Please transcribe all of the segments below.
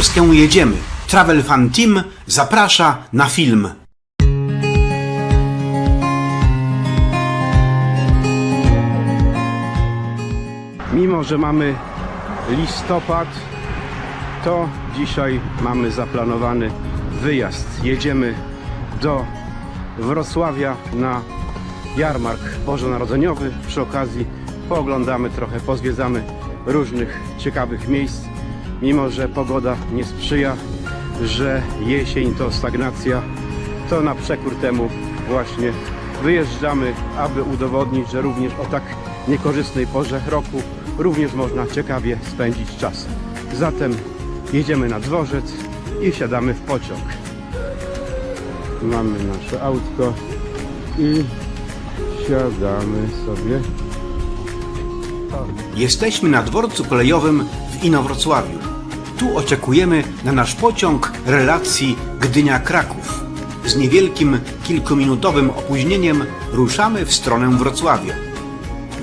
Polskę jedziemy. Travel Fan Team zaprasza na film. Mimo, że mamy listopad, to dzisiaj mamy zaplanowany wyjazd. Jedziemy do Wrocławia na jarmark bożonarodzeniowy. Przy okazji pooglądamy trochę, pozwiedzamy różnych ciekawych miejsc. Mimo, że pogoda nie sprzyja, że jesień to stagnacja, to na przekór temu właśnie wyjeżdżamy, aby udowodnić, że również o tak niekorzystnej porze roku również można ciekawie spędzić czas. Zatem jedziemy na dworzec i wsiadamy w pociąg. Mamy nasze autko i siadamy sobie. Jesteśmy na dworcu kolejowym w Inowrocławiu. Tu oczekujemy na nasz pociąg relacji Gdynia-Kraków. Z niewielkim kilkuminutowym opóźnieniem ruszamy w stronę Wrocławia.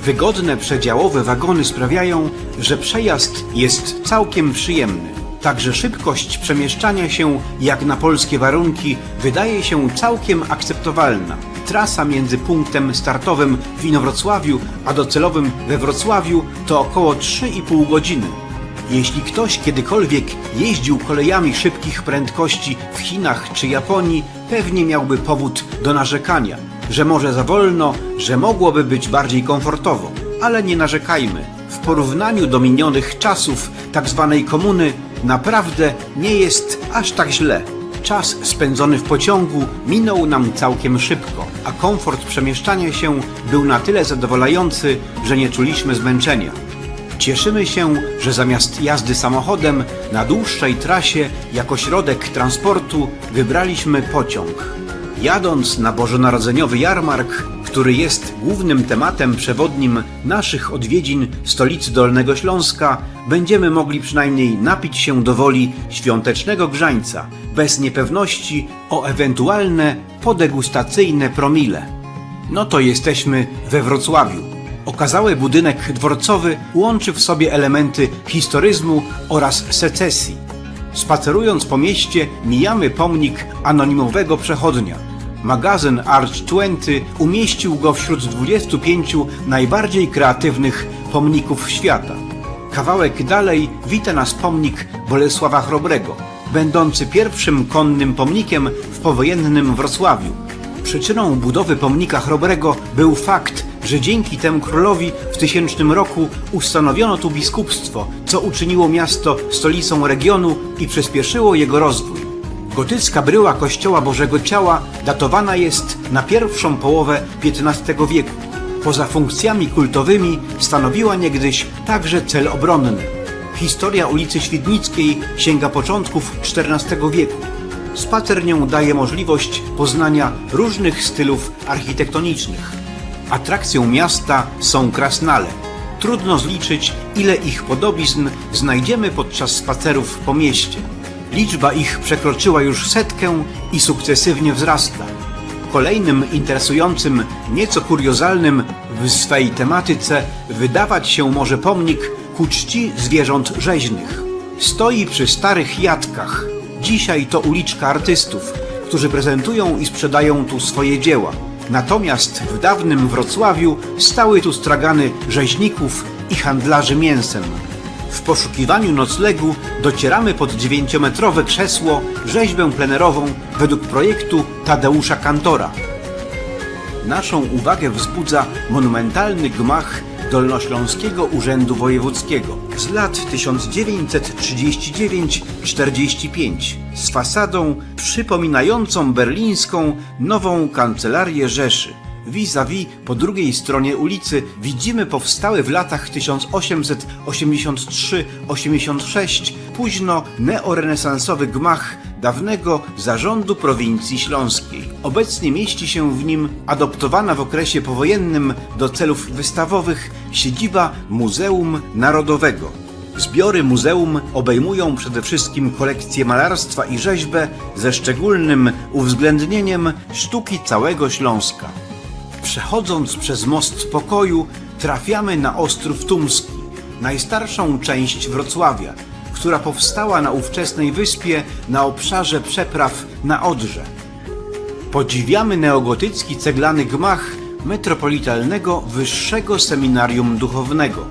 Wygodne przedziałowe wagony sprawiają, że przejazd jest całkiem przyjemny. Także szybkość przemieszczania się, jak na polskie warunki, wydaje się całkiem akceptowalna. Trasa między punktem startowym w Inowrocławiu a docelowym we Wrocławiu to około 3,5 godziny. Jeśli ktoś kiedykolwiek jeździł kolejami szybkich prędkości w Chinach czy Japonii, pewnie miałby powód do narzekania, że może za wolno, że mogłoby być bardziej komfortowo. Ale nie narzekajmy. W porównaniu do minionych czasów tzw. komuny naprawdę nie jest aż tak źle. Czas spędzony w pociągu minął nam całkiem szybko, a komfort przemieszczania się był na tyle zadowalający, że nie czuliśmy zmęczenia. Cieszymy się, że zamiast jazdy samochodem na dłuższej trasie jako środek transportu wybraliśmy pociąg. Jadąc na bożonarodzeniowy jarmark, który jest głównym tematem przewodnim naszych odwiedzin stolicy Dolnego Śląska, będziemy mogli przynajmniej napić się do woli świątecznego grzańca, bez niepewności o ewentualne podegustacyjne promile. No to jesteśmy we Wrocławiu. Okazały budynek dworcowy łączy w sobie elementy historyzmu oraz secesji. Spacerując po mieście, mijamy pomnik anonimowego przechodnia. Magazyn Arch 20 umieścił go wśród 25 najbardziej kreatywnych pomników świata. Kawałek dalej wita nas pomnik Bolesława Chrobrego, będący pierwszym konnym pomnikiem w powojennym Wrocławiu. Przyczyną budowy pomnika Chrobrego był fakt, że dzięki temu królowi w tysięcznym roku ustanowiono tu biskupstwo, co uczyniło miasto stolicą regionu i przyspieszyło jego rozwój. Gotycka bryła kościoła Bożego Ciała datowana jest na pierwszą połowę XV wieku. Poza funkcjami kultowymi stanowiła niegdyś także cel obronny. Historia ulicy Świdnickiej sięga początków XIV wieku. Spacer nią daje możliwość poznania różnych stylów architektonicznych. Atrakcją miasta są krasnale. Trudno zliczyć, ile ich podobizn znajdziemy podczas spacerów po mieście. Liczba ich przekroczyła już setkę i sukcesywnie wzrasta. Kolejnym interesującym, nieco kuriozalnym w swej tematyce wydawać się może pomnik ku czci zwierząt rzeźnych. Stoi przy starych jatkach. Dzisiaj to uliczka artystów, którzy prezentują i sprzedają tu swoje dzieła. Natomiast w dawnym Wrocławiu stały tu stragany rzeźników i handlarzy mięsem. W poszukiwaniu noclegu docieramy pod dziewięciometrowe krzesło, rzeźbę plenerową według projektu Tadeusza Kantora. Naszą uwagę wzbudza monumentalny gmach Dolnośląskiego Urzędu Wojewódzkiego z lat 1939-45 z fasadą przypominającą berlińską nową kancelarię Rzeszy. Vis-a-vis po drugiej stronie ulicy widzimy powstały w latach 1883-86 późno neorenesansowy gmach dawnego zarządu prowincji śląskiej. Obecnie mieści się w nim adoptowana w okresie powojennym do celów wystawowych siedziba Muzeum Narodowego. Zbiory muzeum obejmują przede wszystkim kolekcję malarstwa i rzeźbę ze szczególnym uwzględnieniem sztuki całego Śląska. Przechodząc przez most pokoju, trafiamy na Ostrów Tumski, najstarszą część Wrocławia, która powstała na ówczesnej wyspie na obszarze przepraw na Odrze. Podziwiamy neogotycki ceglany gmach metropolitalnego Wyższego Seminarium Duchownego.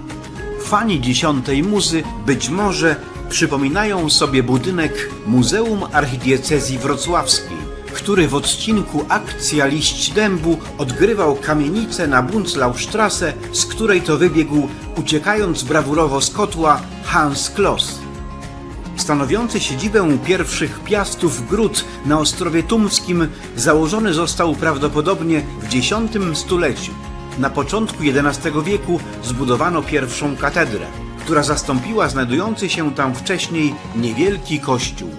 Fani dziesiątej muzy być może przypominają sobie budynek Muzeum Archidiecezji Wrocławskiej, który w odcinku Akcja Liść Dębu odgrywał kamienicę na Bunzlaustrasse, z której to wybiegł uciekając brawurowo z kotła Hans Kloss stanowiący siedzibę pierwszych piastów gród na Ostrowie Tumskim, założony został prawdopodobnie w X stuleciu. Na początku XI wieku zbudowano pierwszą katedrę, która zastąpiła znajdujący się tam wcześniej niewielki kościół.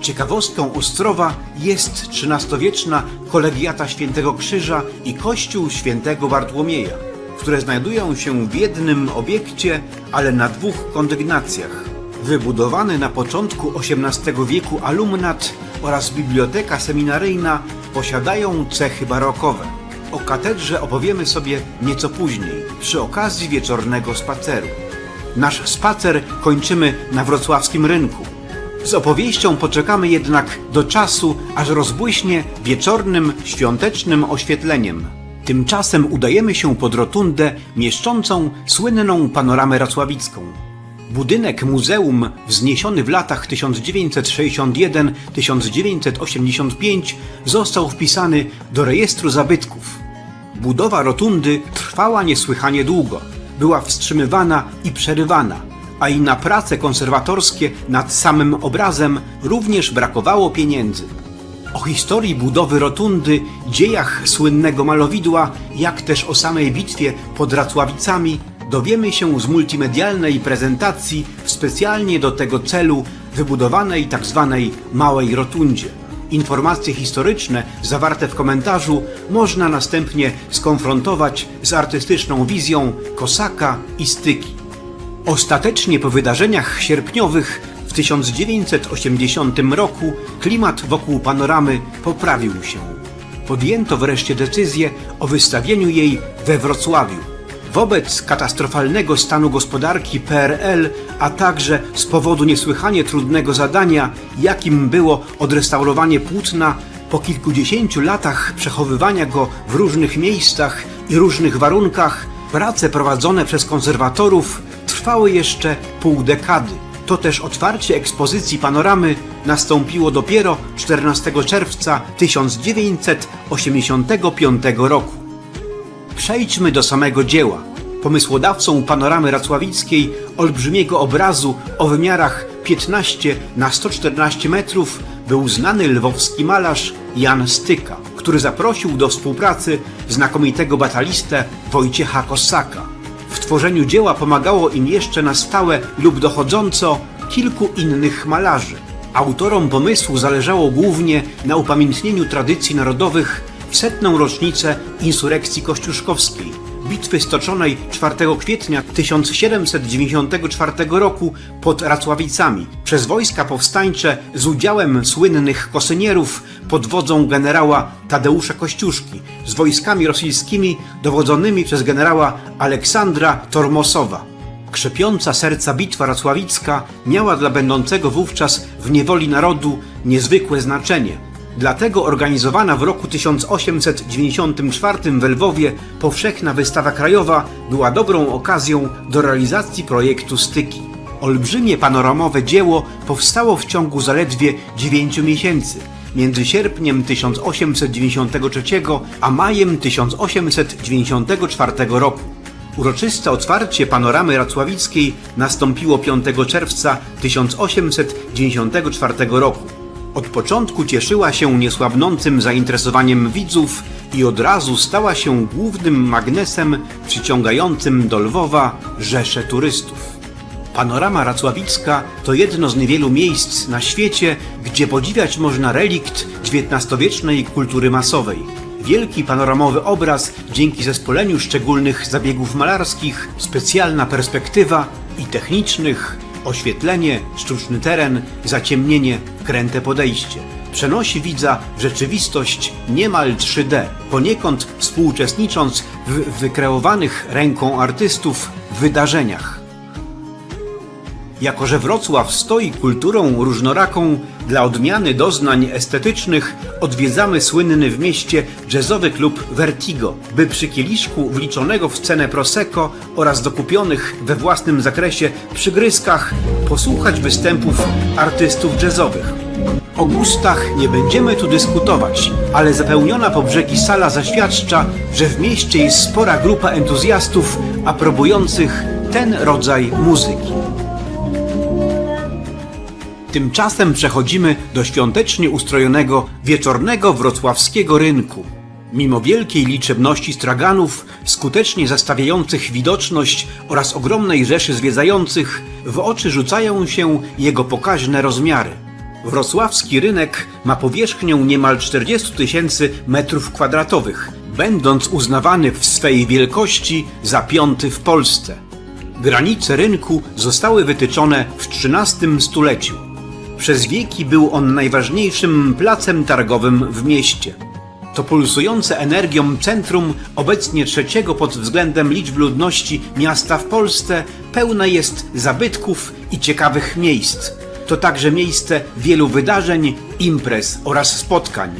Ciekawostką Ostrowa jest XIII-wieczna kolegiata Świętego Krzyża i kościół Świętego Bartłomieja, które znajdują się w jednym obiekcie, ale na dwóch kondygnacjach. Wybudowany na początku XVIII wieku alumnat oraz biblioteka seminaryjna posiadają cechy barokowe. O katedrze opowiemy sobie nieco później, przy okazji wieczornego spaceru. Nasz spacer kończymy na wrocławskim rynku. Z opowieścią poczekamy jednak do czasu, aż rozbłyśnie wieczornym, świątecznym oświetleniem. Tymczasem udajemy się pod rotundę mieszczącą słynną panoramę racławicką. Budynek muzeum, wzniesiony w latach 1961-1985, został wpisany do rejestru zabytków. Budowa rotundy trwała niesłychanie długo, była wstrzymywana i przerywana, a i na prace konserwatorskie nad samym obrazem również brakowało pieniędzy. O historii budowy rotundy, dziejach słynnego malowidła, jak też o samej bitwie pod Racławicami dowiemy się z multimedialnej prezentacji w specjalnie do tego celu wybudowanej tzw. Małej Rotundzie. Informacje historyczne zawarte w komentarzu można następnie skonfrontować z artystyczną wizją Kosaka i Styki. Ostatecznie po wydarzeniach sierpniowych w 1980 roku klimat wokół panoramy poprawił się. Podjęto wreszcie decyzję o wystawieniu jej we Wrocławiu. Wobec katastrofalnego stanu gospodarki PRL, a także z powodu niesłychanie trudnego zadania, jakim było odrestaurowanie płótna, po kilkudziesięciu latach przechowywania go w różnych miejscach i różnych warunkach, prace prowadzone przez konserwatorów trwały jeszcze pół dekady. To też otwarcie ekspozycji panoramy nastąpiło dopiero 14 czerwca 1985 roku. Przejdźmy do samego dzieła. Pomysłodawcą panoramy racławickiej, olbrzymiego obrazu o wymiarach 15 na 114 metrów, był znany lwowski malarz Jan Styka, który zaprosił do współpracy znakomitego batalistę Wojciecha Kosaka. W tworzeniu dzieła pomagało im jeszcze na stałe lub dochodząco kilku innych malarzy. Autorom pomysłu zależało głównie na upamiętnieniu tradycji narodowych setną rocznicę insurekcji kościuszkowskiej, bitwy stoczonej 4 kwietnia 1794 roku pod Racławicami przez wojska powstańcze z udziałem słynnych kosynierów pod wodzą generała Tadeusza Kościuszki z wojskami rosyjskimi dowodzonymi przez generała Aleksandra Tormosowa. Krzepiąca serca bitwa racławicka miała dla będącego wówczas w niewoli narodu niezwykłe znaczenie. Dlatego organizowana w roku 1894 w Lwowie powszechna wystawa krajowa była dobrą okazją do realizacji projektu Styki. Olbrzymie panoramowe dzieło powstało w ciągu zaledwie 9 miesięcy, między sierpniem 1893 a majem 1894 roku. Uroczyste otwarcie panoramy racławickiej nastąpiło 5 czerwca 1894 roku. Od początku cieszyła się niesłabnącym zainteresowaniem widzów i od razu stała się głównym magnesem przyciągającym do Lwowa rzesze turystów. Panorama Racławicka to jedno z niewielu miejsc na świecie, gdzie podziwiać można relikt XIX-wiecznej kultury masowej. Wielki panoramowy obraz dzięki zespoleniu szczególnych zabiegów malarskich, specjalna perspektywa i technicznych, oświetlenie, sztuczny teren, zaciemnienie, kręte podejście. Przenosi widza w rzeczywistość niemal 3D, poniekąd współuczestnicząc w wykreowanych ręką artystów wydarzeniach. Jako, że Wrocław stoi kulturą różnoraką, dla odmiany doznań estetycznych odwiedzamy słynny w mieście jazzowy klub Vertigo, by przy kieliszku wliczonego w cenę Prosecco oraz dokupionych we własnym zakresie przygryzkach posłuchać występów artystów jazzowych. O gustach nie będziemy tu dyskutować, ale zapełniona po brzegi sala zaświadcza, że w mieście jest spora grupa entuzjastów aprobujących ten rodzaj muzyki. Tymczasem przechodzimy do świątecznie ustrojonego wieczornego wrocławskiego rynku. Mimo wielkiej liczebności straganów, skutecznie zastawiających widoczność oraz ogromnej rzeszy zwiedzających, w oczy rzucają się jego pokaźne rozmiary. Wrocławski rynek ma powierzchnię niemal 40 tysięcy metrów kwadratowych, będąc uznawany w swej wielkości za piąty w Polsce. Granice rynku zostały wytyczone w XIII stuleciu. Przez wieki był on najważniejszym placem targowym w mieście. To pulsujące energią centrum, obecnie trzeciego pod względem liczb ludności miasta w Polsce, pełne jest zabytków i ciekawych miejsc. To także miejsce wielu wydarzeń, imprez oraz spotkań.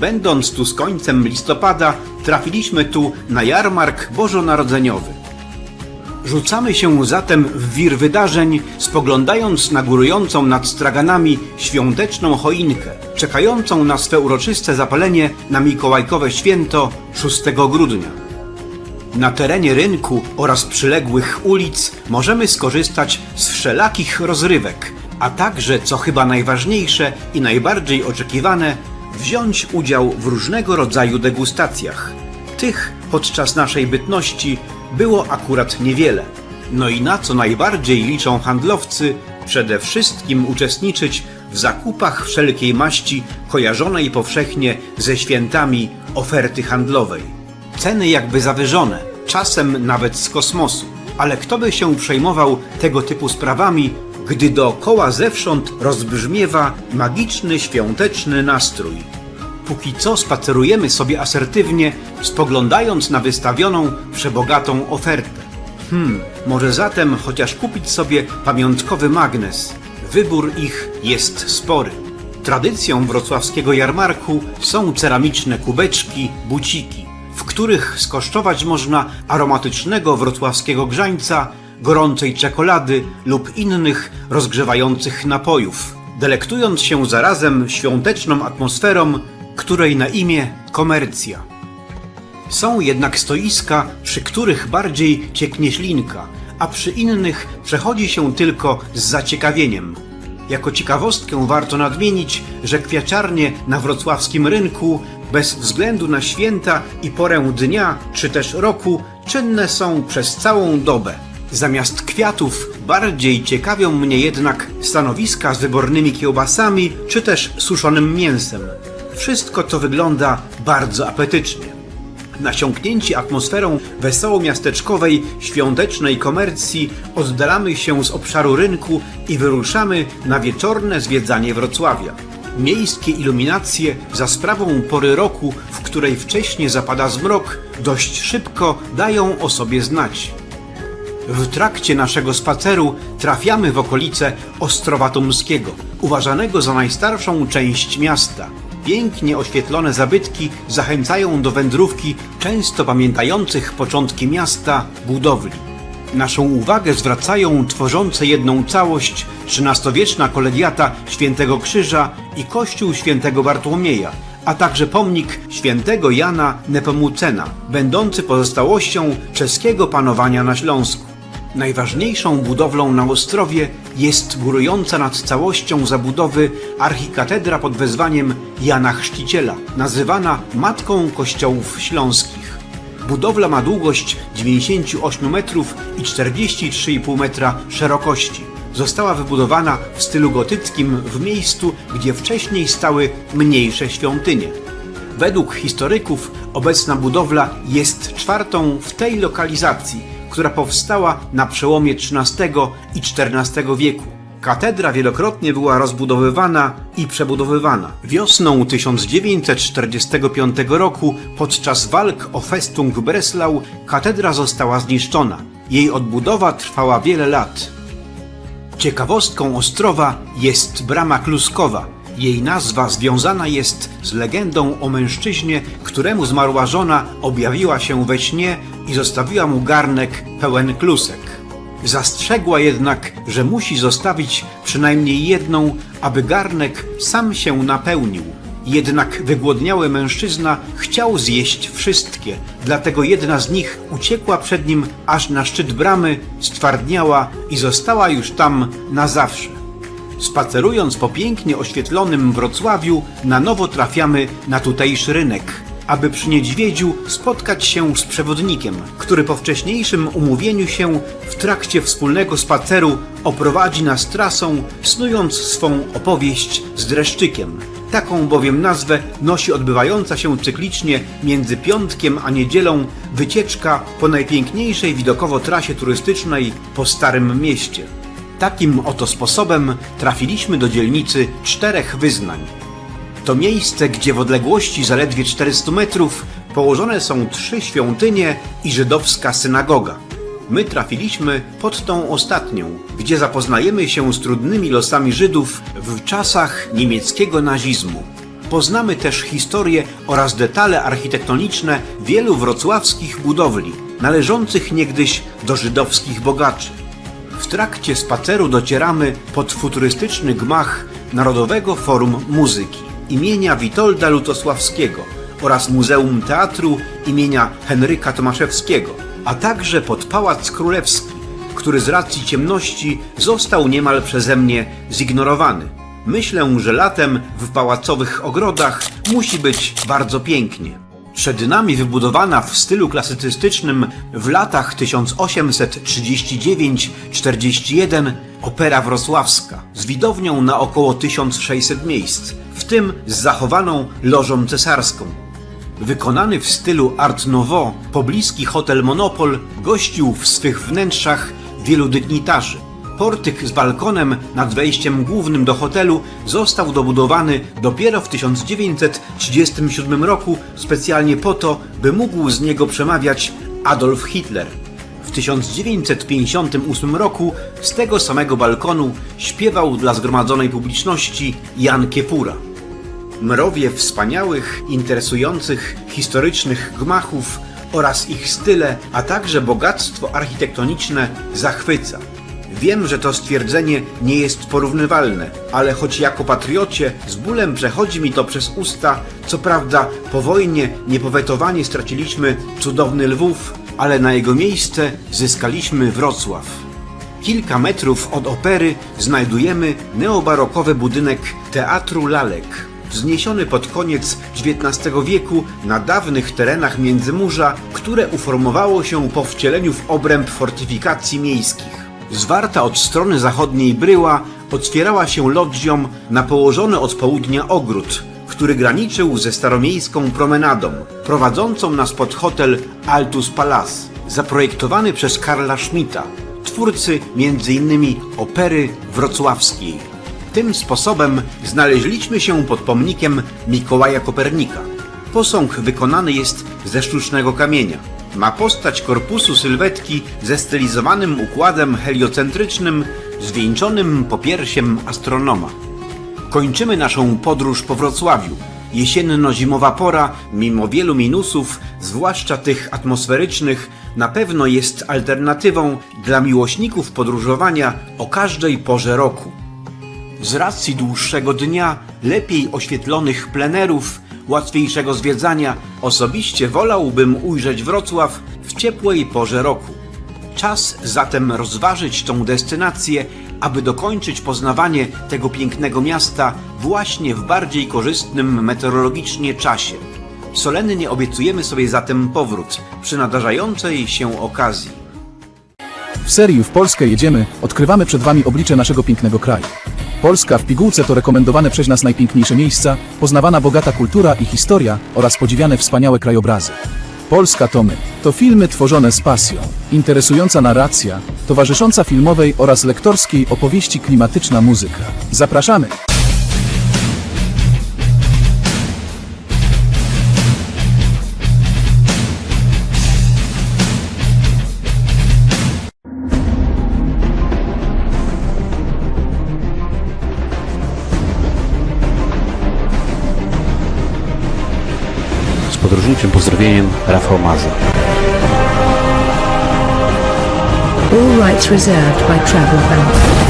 Będąc tu z końcem listopada, trafiliśmy tu na jarmark bożonarodzeniowy. Rzucamy się zatem w wir wydarzeń, spoglądając na górującą nad straganami świąteczną choinkę, czekającą na swe uroczyste zapalenie na mikołajkowe święto 6 grudnia. Na terenie rynku oraz przyległych ulic możemy skorzystać z wszelakich rozrywek, a także, co chyba najważniejsze i najbardziej oczekiwane, wziąć udział w różnego rodzaju degustacjach. Tych podczas naszej bytności było akurat niewiele. No i na co najbardziej liczą handlowcy, przede wszystkim uczestniczyć w zakupach wszelkiej maści kojarzonej powszechnie ze świętami oferty handlowej. Ceny jakby zawyżone, czasem nawet z kosmosu. Ale kto by się przejmował tego typu sprawami, gdy dookoła zewsząd rozbrzmiewa magiczny świąteczny nastrój? Póki co spacerujemy sobie asertywnie, spoglądając na wystawioną, przebogatą ofertę. Hmm, może zatem chociaż kupić sobie pamiątkowy magnes. Wybór ich jest spory. Tradycją wrocławskiego jarmarku są ceramiczne kubeczki, buciki, w których skosztować można aromatycznego wrocławskiego grzańca, gorącej czekolady lub innych rozgrzewających napojów, delektując się zarazem świąteczną atmosferą, której na imię komercja. Są jednak stoiska, przy których bardziej cieknie ślinka, a przy innych przechodzi się tylko z zaciekawieniem. Jako ciekawostkę warto nadmienić, że kwiaciarnie na wrocławskim rynku bez względu na święta i porę dnia czy też roku czynne są przez całą dobę. Zamiast kwiatów bardziej ciekawią mnie jednak stanowiska z wybornymi kiełbasami czy też suszonym mięsem. Wszystko to wygląda bardzo apetycznie. Nasiąknięci atmosferą wesoło-miasteczkowej, świątecznej komercji, oddalamy się z obszaru rynku i wyruszamy na wieczorne zwiedzanie Wrocławia. Miejskie iluminacje za sprawą pory roku, w której wcześnie zapada zmrok, dość szybko dają o sobie znać. W trakcie naszego spaceru trafiamy w okolice Ostrowa Tumskiego, uważanego za najstarszą część miasta. Pięknie oświetlone zabytki zachęcają do wędrówki często pamiętających początki miasta budowli. Naszą uwagę zwracają tworzące jedną całość XIII-wieczna kolegiata Świętego Krzyża i kościół Świętego Bartłomieja, a także pomnik Świętego Jana Nepomucena, będący pozostałością czeskiego panowania na Śląsku. Najważniejszą budowlą na Ostrowie jest górująca nad całością zabudowy archikatedra pod wezwaniem Jana Chrzciciela, nazywana Matką Kościołów Śląskich. Budowla ma długość 98 metrów i 43,5 metra szerokości. Została wybudowana w stylu gotyckim w miejscu, gdzie wcześniej stały mniejsze świątynie. Według historyków obecna budowla jest czwartą w tej lokalizacji, która powstała na przełomie XIII i XIV wieku. Katedra wielokrotnie była rozbudowywana i przebudowywana. Wiosną 1945 roku, podczas walk o Festung Breslau, katedra została zniszczona. Jej odbudowa trwała wiele lat. Ciekawostką Ostrowa jest Brama Kluskowa. Jej nazwa związana jest z legendą o mężczyźnie, któremu zmarła żona objawiła się we śnie i zostawiła mu garnek pełen klusek. Zastrzegła jednak, że musi zostawić przynajmniej jedną, aby garnek sam się napełnił. Jednak wygłodniały mężczyzna chciał zjeść wszystkie, dlatego jedna z nich uciekła przed nim aż na szczyt bramy, stwardniała i została już tam na zawsze. Spacerując po pięknie oświetlonym Wrocławiu, na nowo trafiamy na tutejszy rynek, aby przy niedźwiedziu spotkać się z przewodnikiem, który po wcześniejszym umówieniu się w trakcie wspólnego spaceru oprowadzi nas trasą, snując swą opowieść z dreszczykiem. Taką bowiem nazwę nosi odbywająca się cyklicznie między piątkiem a niedzielą wycieczka po najpiękniejszej widokowo trasie turystycznej po Starym Mieście. Takim oto sposobem trafiliśmy do dzielnicy czterech wyznań. To miejsce, gdzie w odległości zaledwie 400 metrów położone są trzy świątynie i żydowska synagoga. My trafiliśmy pod tą ostatnią, gdzie zapoznajemy się z trudnymi losami Żydów w czasach niemieckiego nazizmu. Poznamy też historię oraz detale architektoniczne wielu wrocławskich budowli, należących niegdyś do żydowskich bogaczy. W trakcie spaceru docieramy pod futurystyczny gmach Narodowego Forum Muzyki imienia Witolda Lutosławskiego oraz Muzeum Teatru imienia Henryka Tomaszewskiego, a także pod Pałac Królewski, który z racji ciemności został niemal przeze mnie zignorowany. Myślę, że latem w pałacowych ogrodach musi być bardzo pięknie. Przed nami wybudowana w stylu klasycystycznym w latach 1839-41 opera wrocławska z widownią na około 1600 miejsc, w tym z zachowaną lożą cesarską. Wykonany w stylu Art Nouveau, pobliski hotel Monopol gościł w swych wnętrzach wielu dygnitarzy. Portyk z balkonem nad wejściem głównym do hotelu został dobudowany dopiero w 1937 roku specjalnie po to, by mógł z niego przemawiać Adolf Hitler. W 1958 roku z tego samego balkonu śpiewał dla zgromadzonej publiczności Jan Kiepura. Mrowie wspaniałych, interesujących, historycznych gmachów oraz ich style, a także bogactwo architektoniczne zachwyca. Wiem, że to stwierdzenie nie jest porównywalne, ale choć jako patriocie z bólem przechodzi mi to przez usta, co prawda po wojnie niepowetowanie straciliśmy cudowny Lwów, ale na jego miejsce zyskaliśmy Wrocław. Kilka metrów od opery znajdujemy neobarokowy budynek Teatru Lalek, wzniesiony pod koniec XIX wieku na dawnych terenach Międzymurza, które uformowało się po wcieleniu w obręb fortyfikacji miejskich. Zwarta od strony zachodniej bryła otwierała się lodżią na położony od południa ogród, który graniczył ze staromiejską promenadą, prowadzącą nas pod hotel Altus Palace, zaprojektowany przez Karla Schmidta, twórcy m.in. opery wrocławskiej. Tym sposobem znaleźliśmy się pod pomnikiem Mikołaja Kopernika. Posąg wykonany jest ze sztucznego kamienia. Ma postać korpusu sylwetki ze stylizowanym układem heliocentrycznym, zwieńczonym popiersiem astronoma. Kończymy naszą podróż po Wrocławiu. Jesienno-zimowa pora, mimo wielu minusów, zwłaszcza tych atmosferycznych, na pewno jest alternatywą dla miłośników podróżowania o każdej porze roku. Z racji dłuższego dnia, lepiej oświetlonych plenerów, łatwiejszego zwiedzania, osobiście wolałbym ujrzeć Wrocław w ciepłej porze roku. Czas zatem rozważyć tą destynację, aby dokończyć poznawanie tego pięknego miasta właśnie w bardziej korzystnym meteorologicznie czasie. Solennie obiecujemy sobie zatem powrót przy nadarzającej się okazji. W serii W Polskę jedziemy, odkrywamy przed Wami oblicze naszego pięknego kraju. Polska w pigułce to rekomendowane przez nas najpiękniejsze miejsca, poznawana bogata kultura i historia oraz podziwiane wspaniałe krajobrazy. Polska to my. To filmy tworzone z pasją, interesująca narracja, towarzysząca filmowej oraz lektorskiej opowieści klimatyczna muzyka. Zapraszamy! Podróżniczym pozdrowieniem Rafał Maza. All rights reserved by Travel Bank.